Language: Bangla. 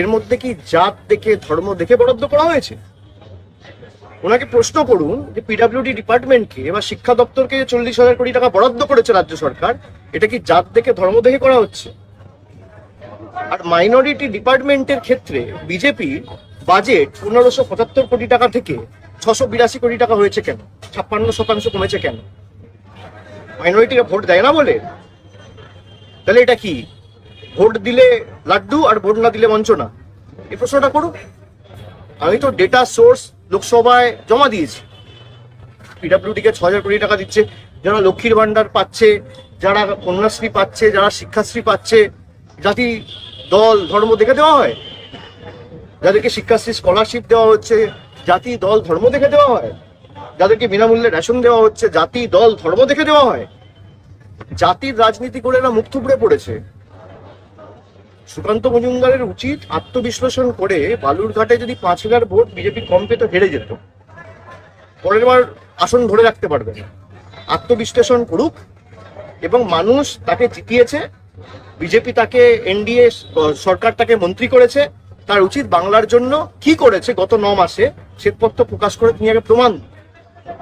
এর মধ্যে কি জাত দেখে, ধর্ম দেখে বরাদ্দ করা হয়েছে? ওনাকে প্রশ্ন করুন যে পিডাব্লিউডি ডিপার্টমেন্টকে বা শিক্ষা দপ্তরকে চল্লিশ হাজার কোটি টাকা বরাদ্দ করেছে রাজ্য সরকার, এটা কি জাত দেখে, ধর্ম দেখে করা হচ্ছে? আর মাইনরিটি ডিপার্টমেন্টের ক্ষেত্রে বিজেপি বাজেট পনেরোশো পঁচাত্তর কোটি টাকা থেকে ছশো বিরাশি কোটি টাকা হয়েছে কেন? ছাপ্পান্ন শতাংশ কমেছে কেন? মাইনরিটিরা ভোট দেয় না বলে? তাহলে এটা কি? ভোট দিলে লাড্ডু আর ভোট না দিলে বঞ্চনা এই প্রশ্নটা করুন আমি তো ডেটা সোর্স লোকসভায় জমা দিয়েছি। পিডাব্লিউডি কে ছ হাজার কোটি টাকা দিচ্ছে। যারা লক্ষ্মীর ভান্ডার পাচ্ছে, যারা কন্যাশ্রী পাচ্ছে, যারা শিক্ষাশ্রী পাচ্ছে, জাতি, দল, ধর্ম দেখে দেওয়া হয়। যাদেরকে শিক্ষাশ্রী স্কলারশিপ দেওয়া হচ্ছে, জাতি, দল, ধর্ম দেখে দেওয়া হয়। যাদেরকে বিনামূল্যে রেশন দেওয়া হচ্ছে, জাতি, দল, ধর্ম দেখে দেওয়া হয়। জাতির রাজনীতি করে এরা মুখ থুবড়ে পড়েছে। সুকান্ত মজুমদারের উচিত আত্মবিশ্লেষণ করে বালুরঘাটে যদি পাঁচ হাজার ভোট বিজেপি কম পেত, হেরে যেত। পরের বার আসন ধরে রাখতে পারবে না। আত্মবিশ্লেষণ করুক এবং মানুষ তাকে জিতিয়েছে, বিজেপি তাকে এনডিএ, সরকার তাকে মন্ত্রী করেছে, তার উচিত বাংলার জন্য কি করেছে গত ন মাসে, শ্বেতপত্র প্রকাশ করে তিনি আগে প্রমাণ